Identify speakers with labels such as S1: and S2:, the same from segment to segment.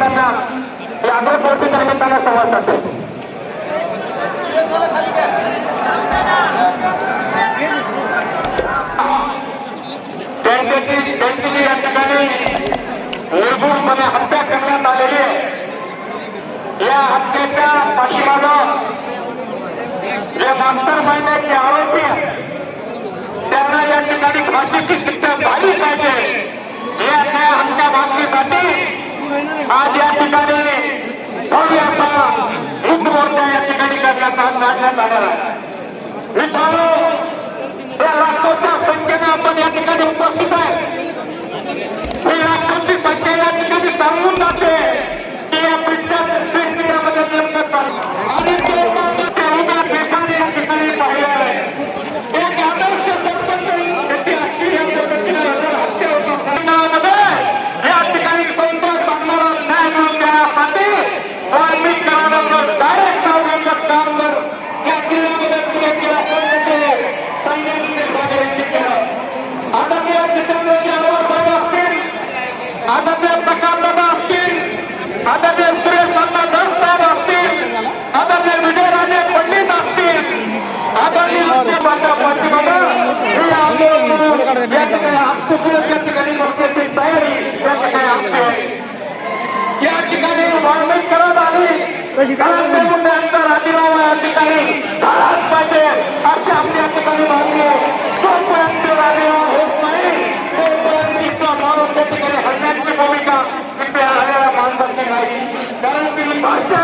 S1: ठिकाणी उपस्थितांना यादव पोर्टीच्या निमित्तानं संवाद साधते त्यांच्याची त्यांची या ठिकाणी निर्भूलपणे हत्या करण्यात आलेली आहे. या हत्येच्या पाठीमागं जे मास्टर महिन्याचे आरोपी त्यांना या ठिकाणी फाशीची शिक्षा झाली पाहिजे. या त्या हत्या मागणीसाठी आज या ठिकाणी भव्य असा हिंद मोर्चा या ठिकाणी करण्याचा काढण्यात आलेला आहे. मित्रांनो या लाखोच्या संख्येने आपण या ठिकाणी उपस्थित आहे ही लाखोची संख्या या ठिकाणी सांगून जाते की या पिक्चर पिक्चरामध्ये नेमकं चालू आहे. आणि ते मात्र ते उभ्या देशाने या ठिकाणी पाहिलं आहे एक आदर्श सरपंच त्याची अशी या पद्धतीने जर हत्या होत असेल, समाजामध्ये या ठिकाणी संतोष साधणारा न्याय मिळवून देण्यासाठी वाल्मिक करारावर डायरेक्ट जाऊन काम जर या जिल्ह्यामध्ये पुढे केलं असेल तर ते संजय सागर यांनी केलं आदरणीय जितेंद्रजी आव्हाड साहेब असतील आदरणीय प्रकाश दादा असतील आदरणीय सुरेश अण्णा धस साहेब असतील आदरणीय विजयराजे पंडित असतील आदरणीय माझ्या पाठीमागं हे आंदोलन करून या ठिकाणी आत्मसुरक्षा ठिकाणी मोर्चाची तयारी या ठिकाणी आमची आहे या ठिकाणी वाढवण करत आली त्यांचा राजीनामा या ठिकाणी झालाच पाहिजे अशी आपली या ठिकाणी मागणी आहे तोपर्यंत राजीनामा होत नाही तोपर्यंत इथला माणूस त्या ठिकाणी हरण्याची भूमिका इथे आलेल्या माणसाची नाही कारण ती भाषा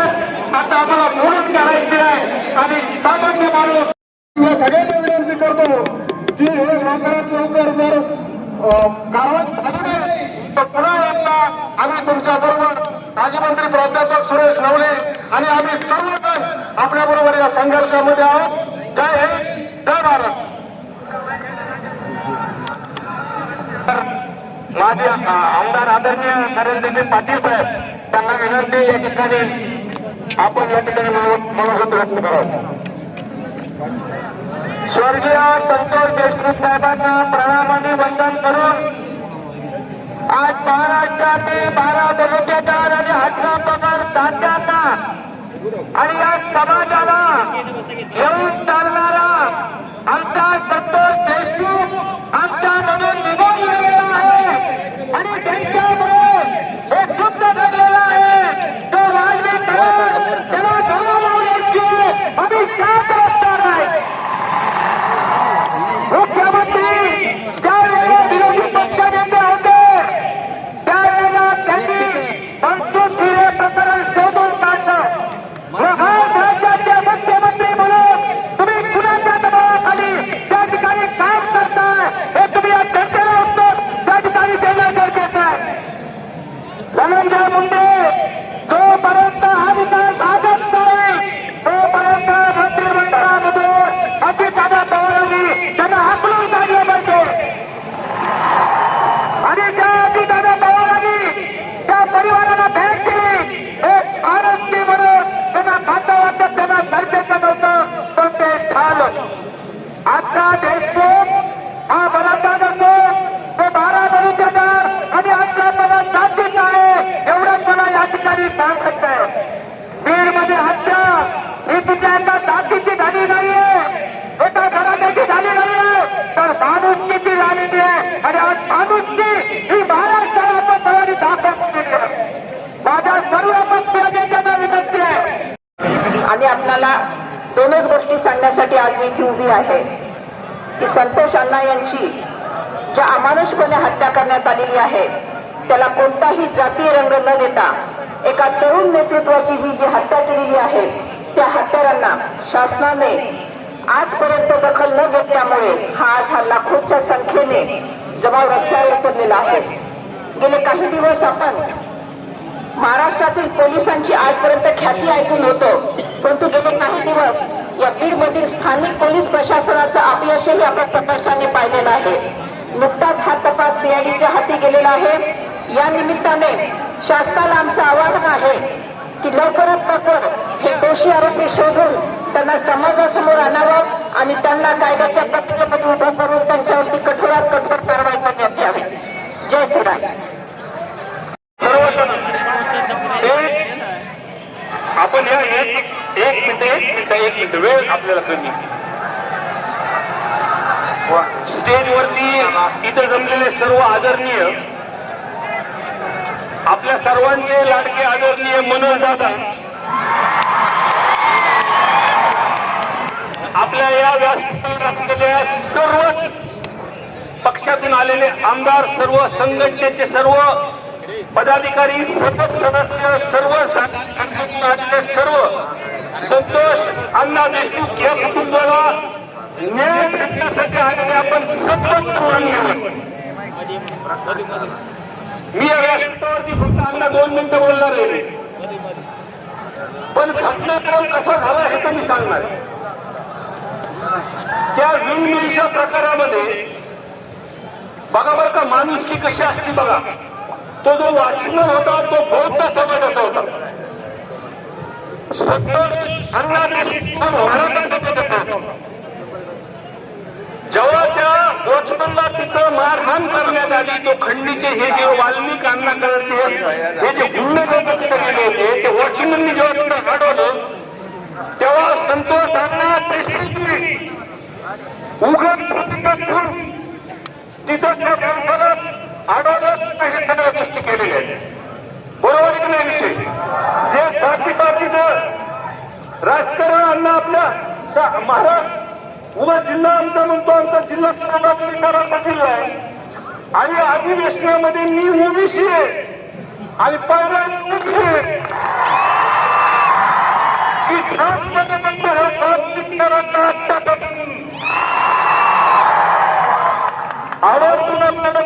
S1: आता आम्हाला म्हणून करायची आहे आणि सामान्य माणूस मी सगळ्यांना विनंती करतो की हे लवकरात लवकर जर अं, कारवाई झाली नाही. तर पुन्हा एकदा आम्ही तुमच्या बरोबर माजी मंत्री प्राध्यापक सुरेश नवले आणि आम्ही सर्वजण आपल्या बरोबर या संघर्षामध्ये आहोत. जय हिंद जय भारत. माझे आमदार आदरणीय नरेंद्रजी पाटील साहेब त्यांना विनंती या ठिकाणी आपण या ठिकाणी मनोगत व्यक्त करावं. स्वर्गीय संतोष देशमुख साहेबांना प्रणाम आणि वंदन करून आज महाराष्ट्रातील बारा तालुक्यादार आणि अठरा पगार तात्यांना आणि या समाजाला घेऊन चालणारा आमचा संतोष देशमुख आमच्यामधून निघून गेलेला आहे. आणि त्यांच्या एक शुद्ध घडलेला आहे तो वाल्मिक धरण त्याला धरून लावण्याची आम्ही साथ रस्ता नाही मुख्यमंत्री ज्यावेळेला विरोधी पक्ष नेते होते त्यावेळेला त्यांनी पंचवीस हिरे प्रकरण शोधून काढलं महान राज्याचे मुख्यमंत्री म्हणून तुम्ही कुणाच्या दबावाखाली त्या ठिकाणी काम करताय हे तुम्ही या जनतेला उत्तर त्या ठिकाणी देणं गरजेचं आहे धनंजय मुंडे जोपर्यंत हा विकास साधत नाही तोपर्यंत मंत्रिमंडळामधून अजितदादा पवारांनी त्यांना हाकलून काढलं पाहिजे आणि त्या अजितदादा पवारांनी त्या परिवाराला भेट दिली एक आनंदी म्हणून त्यांना खातं वाटत त्यांना गरजेचं नव्हतं पण ते झालं आजचा देशमुख हा बलाचा नसतो तो बारा तालुक्यादार आणि आजचा मला जातीचा आहे एवढंच मला या ठिकाणी सांगत आहे बीडमध्ये हत्या ही तिच्या एका जातीची झाली नाहीये एका घराण्याची झाली नाहीये तर माणुसकीची झालेली आहे आणि आज माणुसकी ही महाराष्ट्राला आपण सगळ्यांनी दाखवून दिली आहे माझ्या सर्व पक्ष नेत्यांना विनंती आहे
S2: आपल्याला दोनच गोष्टी सांगण्यासाठी आज मी इथे उभी आहे. की संतोष अण्णा यांची ज्या अमानुषपणे हत्या करण्यात आलेली आहे त्याला कोणताही जातीय रंग न देता एका तरुण नेतृत्वाची ही जी हत्या केलेली आहे त्या हत्यारांना शासनाने आजपर्यंत दखल न घेतल्यामुळे हा आज हा लाखोच्या संख्येने जमाव रस्त्यावर उतरलेला आहे. गेले काही दिवस आपण महाराष्ट्रातील पोलिसांची आजपर्यंत ख्याती ऐकून होतो परंतु गेले काही दिवस या बीड मधील स्थानिक पोलीस प्रशासनाचं अपयशही आपण प्रकर्षाने पाहिलेलं आहे. नुकताच हा तपास सीआयडीच्या हाती गेलेला आहे. या निमित्ताने शासनाला आमचं आवाहन आहे की लवकरात लवकर हे दोषी आरोपी शोधून त्यांना समाजासमोर आणावं आणि त्यांना कायद्याच्या प्रक्रियेमध्ये उभं करून त्यांच्यावरती कठोरात कठोर कारवाई करण्यात यावी. जय पुरा
S3: आपण या एक एक मिनिट एक मिनिट एक मिनिट. वेळ आपल्याला कमी. स्टेजवरती तिथे जमलेले सर्व आदरणीय आपल्या सर्वांचे लाडके आदरणीय मनोज दादा आपल्या या व्यासपीठावर असलेल्या सर्व पक्षातून आलेले आमदार सर्व संघटनेचे सर्व पदाधिकारी सतत सदस्य सर्व संघटनातले सर्व संतोष अण्णा देशमुख या कुटुंबाला न्याय भेटण्यासाठी आलेले आपण सर्व तरुणांनी मी या व्यासपीठावरती फक्त अण्णा दोन मिनिटं बोलणार आहे. पण घटनाक्रम कसा झाला हे तर मी सांगणार. त्या विंगमिलच्या प्रकारामध्ये बघा बरं का माणूस की कशी असते बघा. तो जो वॉचमन होता तो बौद्ध समाजाचा होता. संतोष अण्णा देशमुख हा महाराजांचा होता. जेव्हा त्या वॉचमनला तिथं मारहाण करण्यात आली तो खंडीचे हे जे वाल्मिक अण्णा हे जे गुंड तिथे गेले होते ते वॉचमननी जेव्हा तिथं अडवलं तेव्हा संतोष अण्णा देशमुखनी उघड प्रतिका करून तिथं त्या माणसाला अडवलं हे सगळ्या गोष्टी केलेल्या आहेत बरोबर की नाही विषय जे जाती पातीचं राजकारण अण्णा आपल्या महाराज उभा जिल्हा आमचा म्हणतो आमचा जिल्हा कराचा जिल्हा आहे आणि अधिवेशनामध्ये मी ओबीसी आहे. आणि पायरा मुख्य आहे. की ठाकमध्ये म्हणतो हा आवर्जून आपल्याला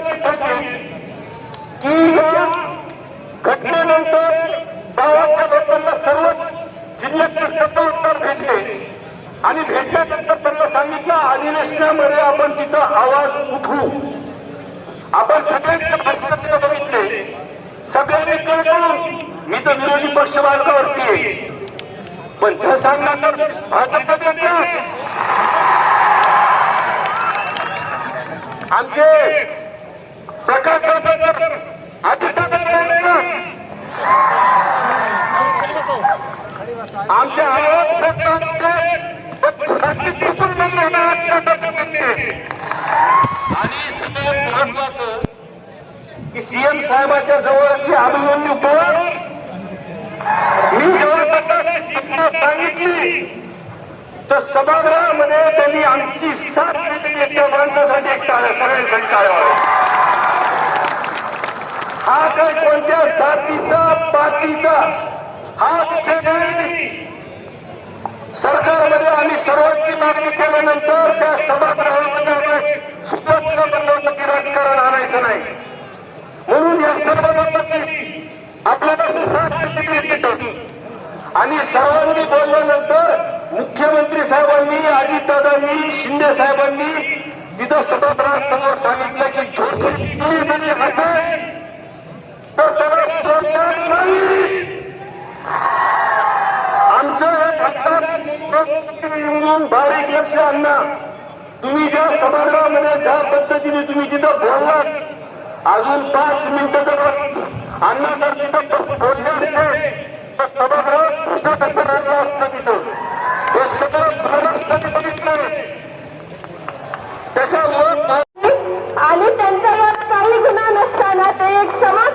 S3: की या घटनेनंतर गावाच्या लोकांना सर्व जिल्ह्यातले सर्व उत्तर भेटले. आणि भेटल्यानंतर सांगितलं अधिवेशनामध्ये आपण तिथं आवाज उठवू. आपण सगळ्यांच्या भाषणात बघितले. सगळ्यांनी कळवून मी तर विरोधी पक्ष मार्गावरती आहे. पण ते सांगणार तर भाजपचं नेते आमचे प्रकाश जाधव अजितदादा आमच्या आणि सगळ्यात महत्वाचं की सीएम साहेबाच्या जवळची अभिमन्यू पवार मी जेव्हा सांगितली. तर सभागृहामध्ये त्यांनी आमची साथ दिली त्या माणसासाठी एक टाळ्या सगळ्यांसाठी टाळ्या हा काय कोणत्या जातीचा पातीचा हा विषय नाही. सरकारमध्ये आम्ही सर्वांची मागणी केल्यानंतर त्या सभागृहामध्ये आम्ही सुचना की राजकारण आणायचं नाही. म्हणून या सर्व लोकांनी आपल्याला आणि सर्वांनी बोलल्यानंतर मुख्यमंत्री साहेबांनी अजितदादांनी शिंदे साहेबांनी तिथं सभागृहासमोर सांगितलं की जोशी हटाय तर त्याला नाही. आमचं हे फक्त बारीक लक्ष अण्णा तुम्ही ज्या सभागृहामध्ये ज्या पद्धतीने तुम्ही तिथं बोललात अजून पाच मिनिटं जर अण्णा जर तिथं बोलले असते तर सभागृहात भ्रष्टाचार असतं तिथं. हे सगळं महाराष्ट्राने बघितलं त्याच्यामुळं
S4: आणि त्यांच्यावर काही गुन्हा नसताना ते एक समाज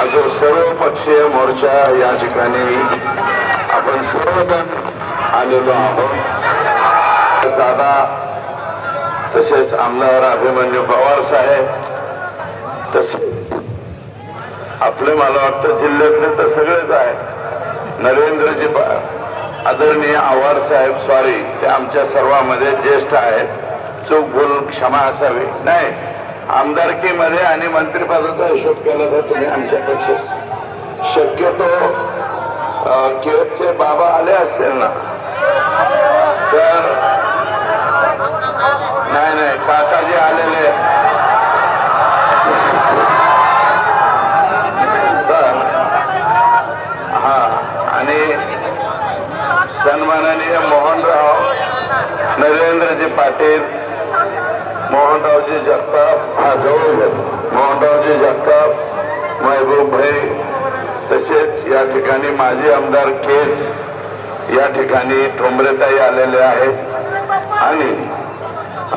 S4: आज
S5: जो सर्व पक्षीय मोर्चा या ठिकाणी आपण सर्वजण आलेलो आहोत. दादा तसेच आमदार अभिमन्यू पवार साहेब तसेच आपले मला वाटतं जिल्ह्यातले तर सगळेच आहे नरेंद्रजी आदरणीय आवार साहेब सॉरी ते आमच्या सर्वांमध्ये ज्येष्ठ आहेत. चूक बोलून क्षमा असावी. नाही आमदारकीमध्ये आणि मंत्रिपदाचा हिशोब केला तर तुम्ही आमच्यापेक्षा शक्यतो केतचे बाबा आले असतील ना? तर नाही नाही काकाजी आलेले. तर हा आणि सन्माननीय मोहनराव नरेंद्रजी पाटील मोहनरावजी जगताप हा जवळ घेतो मोहनरावजी जगताप महबूब भाई तसेच या ठिकाणी माजी आमदार केज या ठिकाणी ठोंबरेताई आलेले आहेत. आणि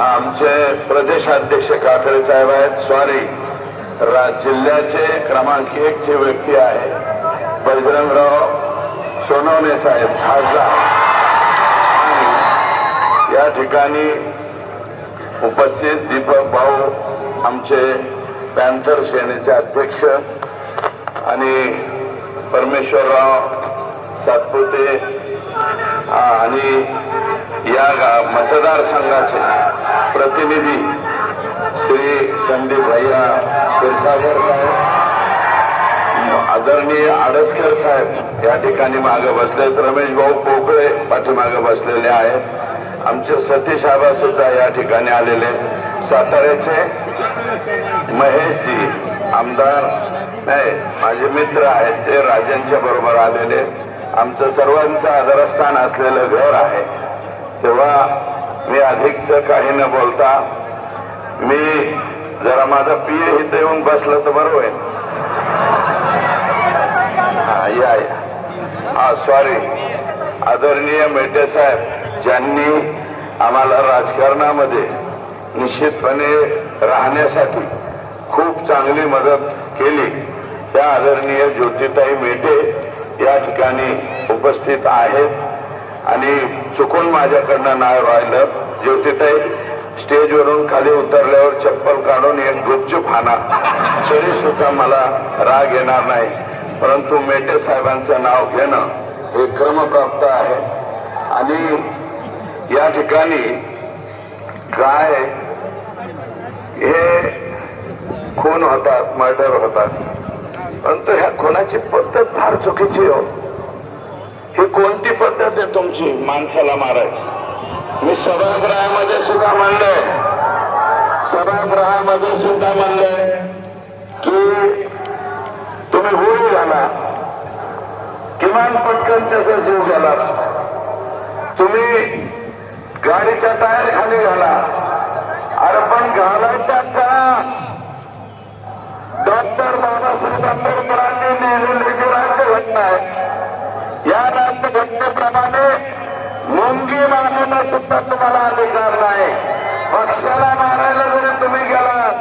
S5: आमचे प्रदेशाध्यक्ष काकडे साहेब आहेत. स्वारी रा जिल्ह्याचे क्रमांक एक चे व्यक्ती आहे. बजरंगराव सोनवणे साहेब खासदार. या ठिकाणी उपस्थित दीपक भाऊ आमचे पॅन्थर सेनेचे अध्यक्ष आणि परमेश्वरराव सातपुते आणि या गा- मतदारसंघाचे प्रतिनिधी श्री संदीप भैया क्षीरसागर साहेब आदरणीय आडसकर साहेब या ठिकाणी मागे बसलेत. रमेश भाऊ पोकळे पाठीमागे बसलेले आहेत. आमचे सतीश आबा सुद्धा या ठिकाणी आलेले साताऱ्याचे महेशजी आमदार नाही माझे मित्र आहेत ते राजांच्या बरोबर आलेले आमचं सर्वांचं आदरस्थान असलेलं घर आहे. तेव्हा मी अधिकच काही न बोलता मी जरा माझा ए इथे येऊन बसलं तर बरं होईल. हा या हा सॉरी आदरणीय मेटे साहेब ज्यांनी आम्हाला राजकारणामध्ये निश्चितपणे राहण्यासाठी खूप चांगली मदत केली. त्या आदरणीय ज्योतिताई मेटे या ठिकाणी उपस्थित आहेत. आणि चुकून माझ्याकडनं नाव राहिलं. ज्योतिताई स्टेजवरून खाली उतरल्यावर चप्पल काढून एक गुपचूप हाना. तरी सुद्धा मला राग येणार नाही. परंतु मेटे साहेबांचं नाव घेणं हे क्रमप्राप्त आहे. आणि या ठिकाणी काय हे खून होतात मर्डर होतात. परंतु ह्या खुनाची पद्धत फार चुकीची हो. ही कोणती पद्धत आहे तुमची माणसाला मारायची? मी सभागृहामध्ये सुद्धा म्हणलंय. सभागृहामध्ये सुद्धा म्हणलंय की तुम्ही गोळी घाला किमान पटकन त्याचा जीव गेला असता. तुम्ही गाडीच्या टायर खाली घाला अरे पण घालायच्यात का? डॉक्टर बाबासाहेब आंबेडकरांनी लिहिलेली जी राज्यघटना आहे. या राज्यघटनेप्रमाणे मुंगी मारण्याचा सुद्धा तुम्हाला अधिकार नाही. पक्षाला मारायला जरी तुम्ही गेला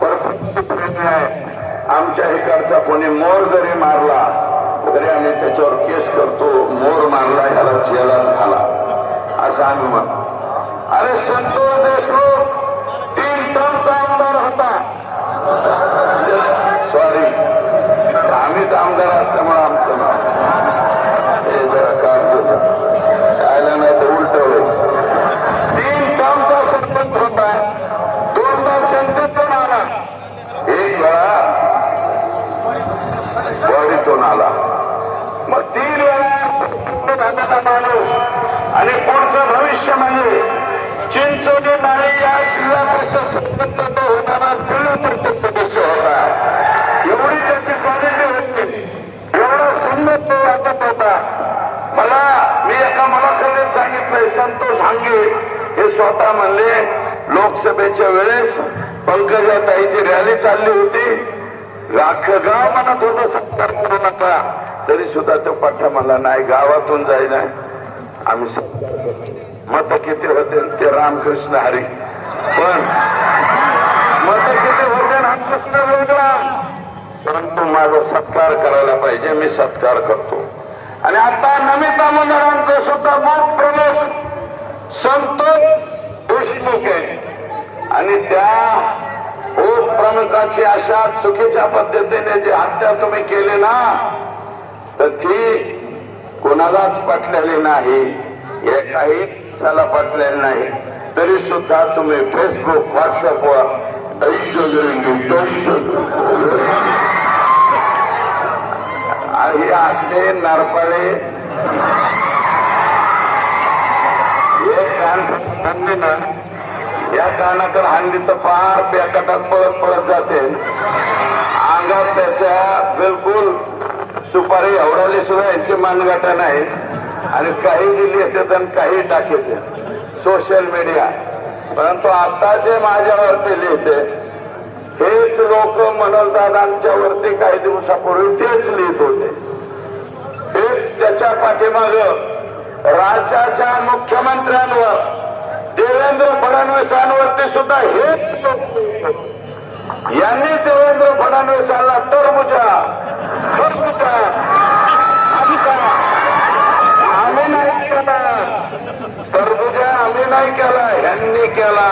S5: तर आहे. आमच्या इकडचा कोणी मोर जरी मारला तरी आम्ही त्याच्यावर केस करतो मोर मारला ह्याला जेलात घाला. असं आम्ही म्हणतो चिंचोली नाळे या जिल्हा परिषद होताना जिल्हा परिषद सदस्य होता. एवढी त्याची क्वालिटी होती. एवढा सुंदर तो वाटत होता. मला मी एका मुलाखतीत सांगितलंय संतोष हांगे हे स्वतः म्हणले लोकसभेच्या वेळेस पंकजाताईची रॅली चालली होती. राख गाव म्हणत होतं सत्कार करू नका. तरी सुद्धा तो पठ्ठा मला नाही गावातून जाईना. आम्ही मत किती होते ते रामकृष्ण हरी. पण मत किती होते रामकृष्ण वेगळा. परंतु माझा सत्कार करायला पाहिजे मी सत्कार करतो. आणि आता नमिता मंडळांचं सुद्धा मत प्रमुख संतोष देशमुख आहे आणि त्या प्रमुखाची अशा चुकीच्या पद्धतीने जी हत्या तुम्ही केली ना तर ती कोणालाच पटलेले नाही. हे काही साला पटलेलं नाही. तरी सुद्धा तुम्ही फेसबुक व्हॉट्सअपवर ऐश्य हे असले नरपळे हे कान ना या कानाकडे हाणली तर फार बेकटात पळत पळत जाते. अंगात त्याच्या बिलकुल सुपारी एवढाली सुद्धा यांची मानगाठा नाही आणि काही दिली येतात आणि काही टाकते. सोशल मीडिया परंतु आता जे माझ्यावरती लिहिते हेच लोक मनोजदादांच्या वरती काही दिवसापूर्वी तेच लिहित होते. हेच त्याच्या पाठीमाग राज्याच्या मुख्यमंत्र्यांवर देवेंद्र फडणवीसांवरती सुद्धा हेच लोक यांनी देवेंद्र फडणवीसांना टरबुजा खरबुजा आमचा आम्ही नाही केला सरगुजा आम्ही नाही केला यांनी केला.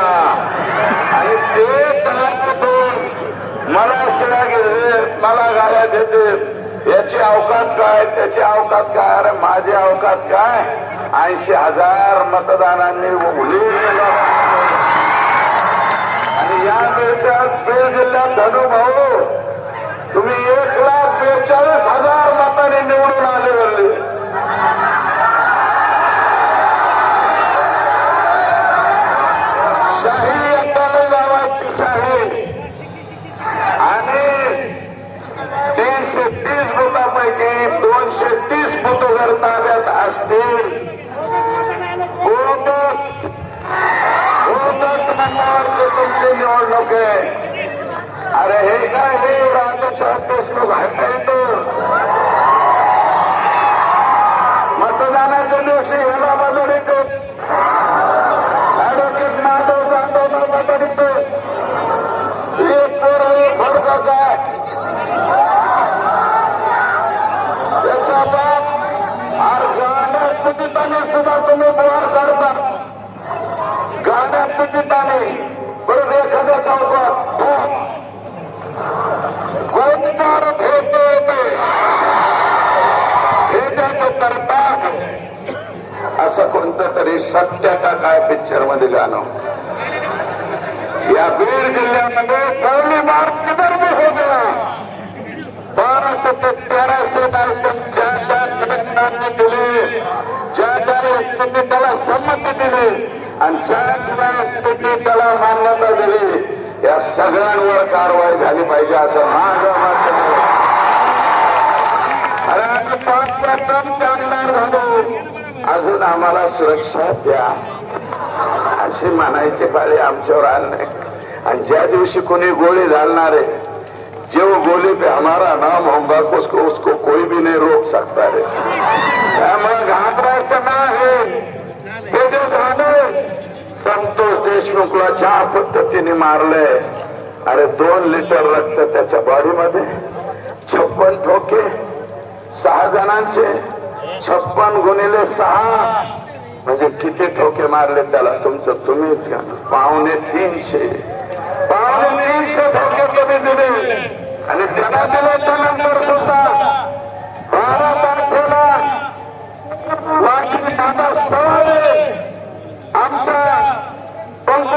S5: आणि ते तळातून मला शिळा घेते मला गाड्या देते याची अवकात काय त्याची अवकात काय? अरे माझी अवकात काय? ऐंशी हजार मतदानांनी उघडी आणि या वेळच्या बीड जिल्ह्यात धनु भाऊ तुम्ही एक लाख बेचाळीस हजार मताने निवडून आले बोलले शाही अत्ताने गावाची शाही. आणि तीनशे तीस बुथापैकी दोनशे तीस बुथ जर ताब्यात असतील बहुतेक तुमची निवडणूक. आहे अरे हे काय हे राजसाहेब देशमुख हटायतो आणि ज्या त्या त्याला मान्यता दिली या सगळ्यांवर कारवाई झाली पाहिजे असं माझं अरे पाच प्रथम आमदार झालो. अजून आम्हाला सुरक्षा द्या. अशी म्हणायची पाळी आमच्यावर आली नाही. आणि ज्या दिवशी कोणी गोळी घालणार आहे जो गोली पे हमारा नाम होगा उसको उसको कोई भी नहीं रोक सकता है त्यामुळे घाबरायचं नाही. हे जे संतोष देशमुखला ज्या पद्धतीने मारलंय अरे दोन लिटर रक्त त्याच्या बॉडीमध्ये छप्पन ठोके सहा जणांचे छप्पन गुणिले सहा. म्हणजे किती ठोके मारले त्याला? तुमचं तुम्हीच घ्या पावणे तीनशे. पावणे तीनशे ठोके कमी दिले. आणि त्याला दिल्याच्या नंतर सुद्धा. बारा तारखेला वाटली दादा सवाले आमच्या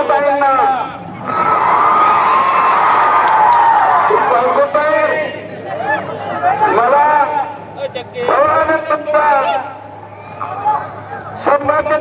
S5: पंकुताईंना पंकुताई मला सवाने तुमचा संभाजी